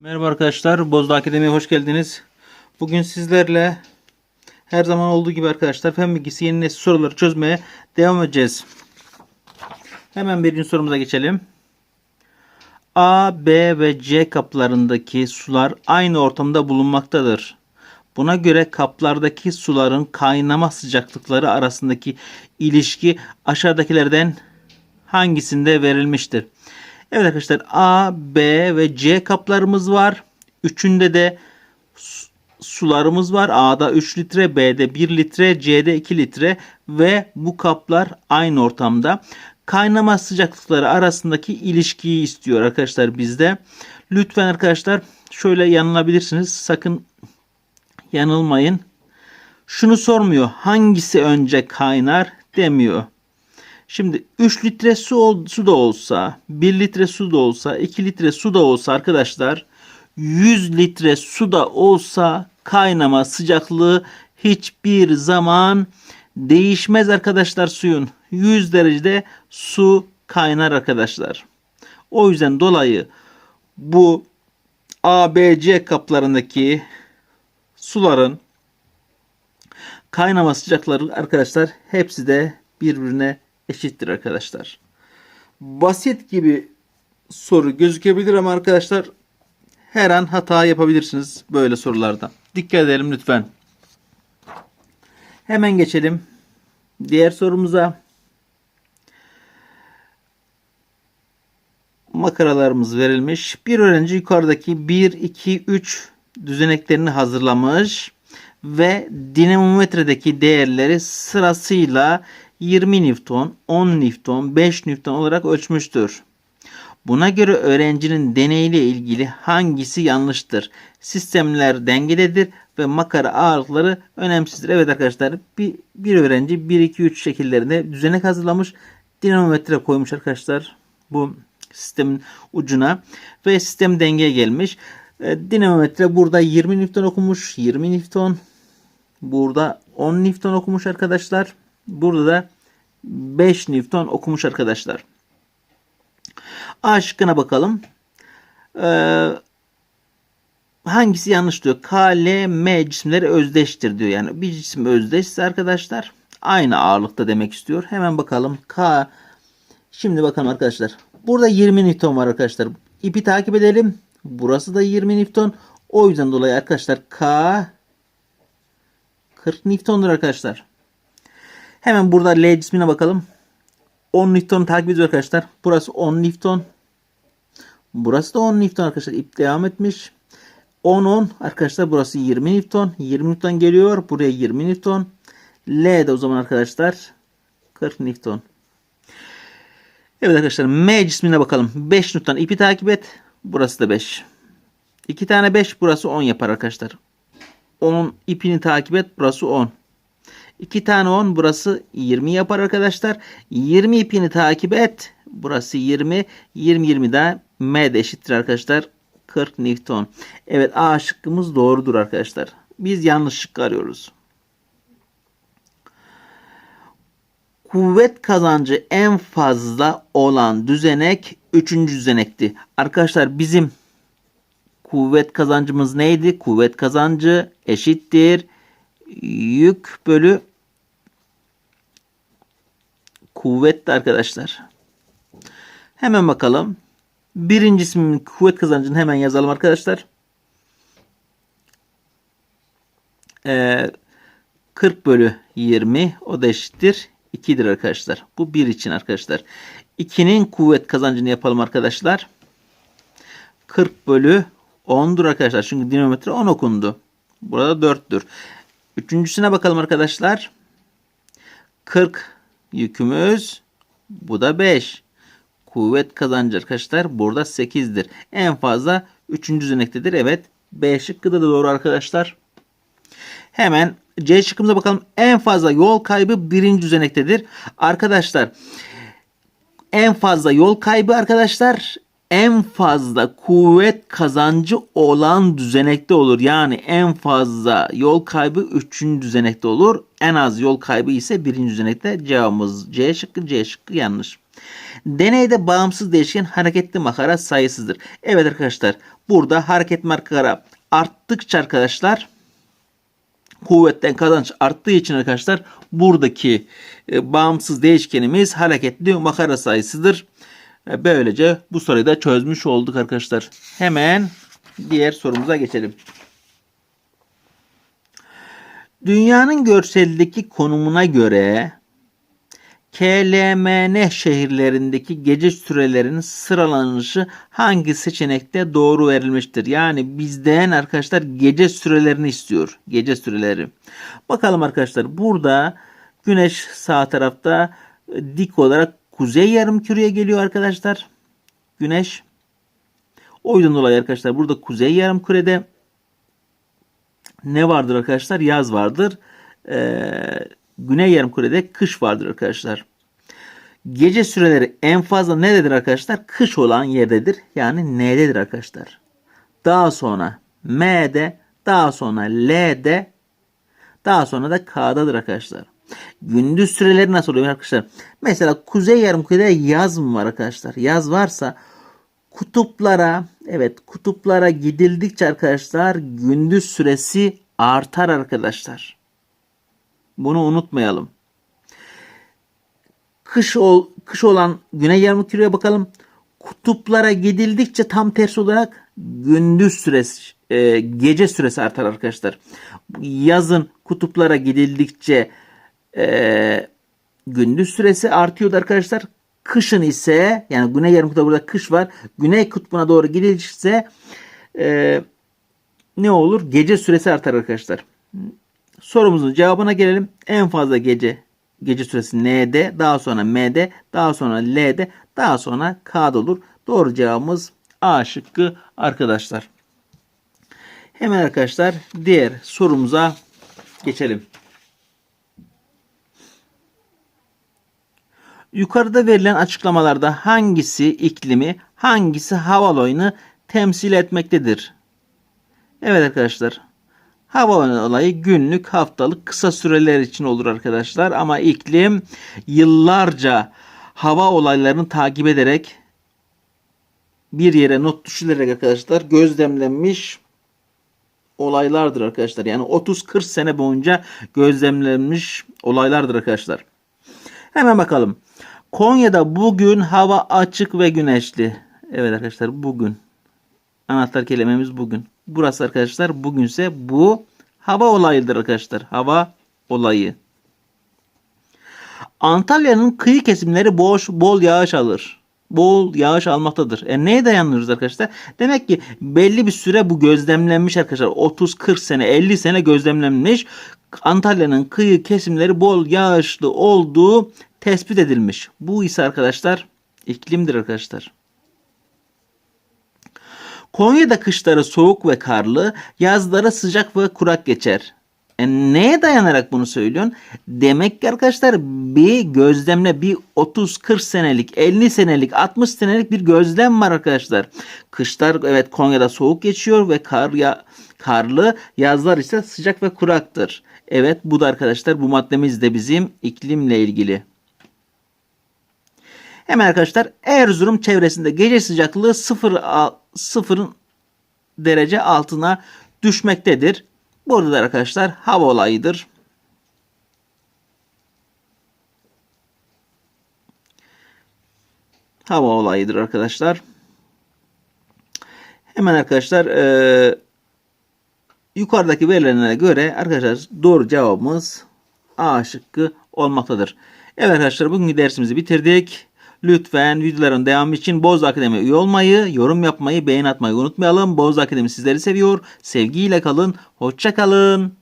Merhaba arkadaşlar, Bozda Akademi'ye hoş geldiniz. Bugün sizlerle her zaman olduğu gibi arkadaşlar fen bilgisi yeni nesil soruları çözmeye devam edeceğiz. Hemen birinci sorumuza geçelim. A, B ve C kaplarındaki sular aynı ortamda bulunmaktadır. Buna göre kaplardaki suların kaynama sıcaklıkları arasındaki ilişki aşağıdakilerden hangisinde verilmiştir? Evet arkadaşlar A, B ve C kaplarımız var. Üçünde de su- sularımız var. A'da 3 litre, B'de 1 litre, C'de 2 litre ve bu kaplar aynı ortamda. Kaynama sıcaklıkları arasındaki ilişkiyi istiyor arkadaşlar bizde. Lütfen arkadaşlar şöyle yanılabilirsiniz. Sakın yanılmayın. Şunu sormuyor. Hangisi önce kaynar demiyor. Şimdi 3 litre su, su da olsa, 1 litre su da olsa, 2 litre su da olsa arkadaşlar 100 litre su da olsa kaynama sıcaklığı hiçbir zaman değişmez arkadaşlar suyun. 100 derecede su kaynar arkadaşlar. O yüzden dolayı bu A, B, C kaplarındaki suların kaynama sıcaklıkları arkadaşlar hepsi de birbirine eşittir arkadaşlar. Basit gibi soru gözükebilir ama arkadaşlar her an hata yapabilirsiniz böyle sorularda. Dikkat edelim lütfen. Hemen geçelim diğer sorumuza. Makaralarımız verilmiş. Bir öğrenci yukarıdaki 1, 2, 3 düzeneklerini hazırlamış ve dinamometredeki değerleri sırasıyla 20 Newton, 10 Newton, 5 Newton olarak ölçmüştür. Buna göre öğrencinin deneyle ilgili hangisi yanlıştır? Sistemler dengededir ve makara ağırlıkları önemsizdir. Evet arkadaşlar bir, bir öğrenci 1, 2, 3 şekillerinde düzenek hazırlamış. Dinamometre koymuş arkadaşlar bu sistemin ucuna ve sistem dengeye gelmiş. E, dinamometre burada 20 Newton okumuş. 20 Newton. Burada 10 Newton okumuş arkadaşlar. Burada da 5 Newton okumuş arkadaşlar. A şıkkına bakalım. Ee, hangisi yanlış diyor? K, L, M cisimleri özdeştir diyor. Yani bir cisim özdeşse arkadaşlar aynı ağırlıkta demek istiyor. Hemen bakalım. K Şimdi bakalım arkadaşlar. Burada 20 Newton var arkadaşlar. İpi takip edelim. Burası da 20 Newton. O yüzden dolayı arkadaşlar K 40 Newton'dur arkadaşlar. Hemen burada L cismine bakalım. 10 Newton takip ediyor arkadaşlar. Burası 10 Newton. Burası da 10 Newton arkadaşlar. İp devam etmiş. 10 10 arkadaşlar burası 20 Newton. 20 Newton geliyor. Buraya 20 Newton. L de o zaman arkadaşlar 40 Newton. Evet arkadaşlar M cismine bakalım. 5 Newton ipi takip et. Burası da 5. 2 tane 5 burası 10 yapar arkadaşlar. 10'un ipini takip et. Burası 10. 2 tane 10 burası 20 yapar arkadaşlar. 20 ipini takip et. Burası 20. 20 20 de M de eşittir arkadaşlar. 40 Newton. Evet A şıkkımız doğrudur arkadaşlar. Biz yanlış şık arıyoruz. Kuvvet kazancı en fazla olan düzenek 3. düzenekti. Arkadaşlar bizim kuvvet kazancımız neydi? Kuvvet kazancı eşittir yük bölü kuvvetti arkadaşlar. Hemen bakalım. Birincisinin kuvvet kazancını hemen yazalım arkadaşlar. Ee, 40 bölü 20 o da eşittir 2'dir arkadaşlar. Bu 1 için arkadaşlar. 2'nin kuvvet kazancını yapalım arkadaşlar. 40 bölü 10'dur arkadaşlar. Çünkü dinamometre 10 okundu. Burada 4'tür. Üçüncüsüne bakalım arkadaşlar. 40 yükümüz. Bu da 5. Kuvvet kazancı arkadaşlar burada 8'dir. En fazla 3. düzenektedir. Evet. B şıkkı da doğru arkadaşlar. Hemen C şıkkımıza bakalım. En fazla yol kaybı birinci düzenektedir. Arkadaşlar en fazla yol kaybı arkadaşlar en fazla kuvvet kazancı olan düzenekte olur. Yani en fazla yol kaybı 3. düzenekte olur. En az yol kaybı ise 1. düzenekte. Cevabımız C şıkkı. C şıkkı yanlış. Deneyde bağımsız değişken hareketli makara sayısızdır. Evet arkadaşlar Burada hareket markaları arttıkça arkadaşlar kuvvetten kazanç arttığı için arkadaşlar buradaki e, bağımsız değişkenimiz hareketli makara sayısıdır. E, Böylece bu soruyu da çözmüş olduk arkadaşlar. Hemen diğer sorumuza geçelim. Dünyanın görseldeki konumuna göre KLMN şehirlerindeki gece sürelerinin sıralanışı hangi seçenekte doğru verilmiştir? Yani bizden arkadaşlar gece sürelerini istiyor. Gece süreleri. Bakalım arkadaşlar burada güneş sağ tarafta dik olarak kuzey yarımküreye geliyor arkadaşlar. Güneş. O yüzden dolayı arkadaşlar burada kuzey yarımkürede ne vardır arkadaşlar? Yaz vardır. Ee, Güney yarımkürede kış vardır arkadaşlar. Gece süreleri en fazla nerededir arkadaşlar? Kış olan yerdedir. Yani N'dedir arkadaşlar. Daha sonra M'de, daha sonra L'de, daha sonra da K'dadır arkadaşlar. Gündüz süreleri nasıl oluyor arkadaşlar? Mesela kuzey yarımkürede yaz mı var arkadaşlar? Yaz varsa kutuplara evet kutuplara gidildikçe arkadaşlar gündüz süresi artar arkadaşlar. Bunu unutmayalım. Kış ol, kış olan güney yarımküreye bakalım. Kutuplara gidildikçe tam tersi olarak gündüz süresi, e, gece süresi artar arkadaşlar. Yazın kutuplara gidildikçe e, gündüz süresi artıyordu arkadaşlar. Kışın ise yani güney yarımkürede burada kış var. Güney kutbuna doğru gidilirse e, ne olur? Gece süresi artar arkadaşlar. Sorumuzun cevabına gelelim. En fazla gece gece süresi N'de, daha sonra M'de, daha sonra L'de, daha sonra K'da olur. Doğru cevabımız A şıkkı arkadaşlar. Hemen arkadaşlar diğer sorumuza geçelim. Yukarıda verilen açıklamalarda hangisi iklimi, hangisi hava olayını temsil etmektedir? Evet arkadaşlar. Hava olayı günlük, haftalık, kısa süreler için olur arkadaşlar. Ama iklim yıllarca hava olaylarını takip ederek bir yere not düşülerek arkadaşlar gözlemlenmiş olaylardır arkadaşlar. Yani 30-40 sene boyunca gözlemlenmiş olaylardır arkadaşlar. Hemen bakalım. Konya'da bugün hava açık ve güneşli. Evet arkadaşlar bugün. Anahtar kelimemiz bugün. Burası arkadaşlar bugünse bu hava olayıdır arkadaşlar. Hava olayı. Antalya'nın kıyı kesimleri boş bol yağış alır. Bol yağış almaktadır. E neye dayanıyoruz arkadaşlar? Demek ki belli bir süre bu gözlemlenmiş arkadaşlar. 30-40 sene 50 sene gözlemlenmiş. Antalya'nın kıyı kesimleri bol yağışlı olduğu tespit edilmiş. Bu ise arkadaşlar iklimdir arkadaşlar. Konya'da kışları soğuk ve karlı, yazları sıcak ve kurak geçer. E neye dayanarak bunu söylüyorsun? Demek ki arkadaşlar bir gözlemle bir 30-40 senelik, 50 senelik, 60 senelik bir gözlem var arkadaşlar. Kışlar evet Konya'da soğuk geçiyor ve kar ya, karlı, yazlar ise sıcak ve kuraktır. Evet bu da arkadaşlar bu maddemiz de bizim iklimle ilgili. Hemen arkadaşlar Erzurum çevresinde gece sıcaklığı 0 0 derece altına düşmektedir. Burada da arkadaşlar hava olayıdır. Hava olayıdır arkadaşlar. Hemen arkadaşlar e, yukarıdaki verilere göre arkadaşlar doğru cevabımız A şıkkı olmaktadır. Evet arkadaşlar bugünkü dersimizi bitirdik. Lütfen videoların devamı için Boz Akademi üye olmayı, yorum yapmayı, beğen atmayı unutmayalım. Boz Akademi sizleri seviyor. Sevgiyle kalın. Hoşça kalın.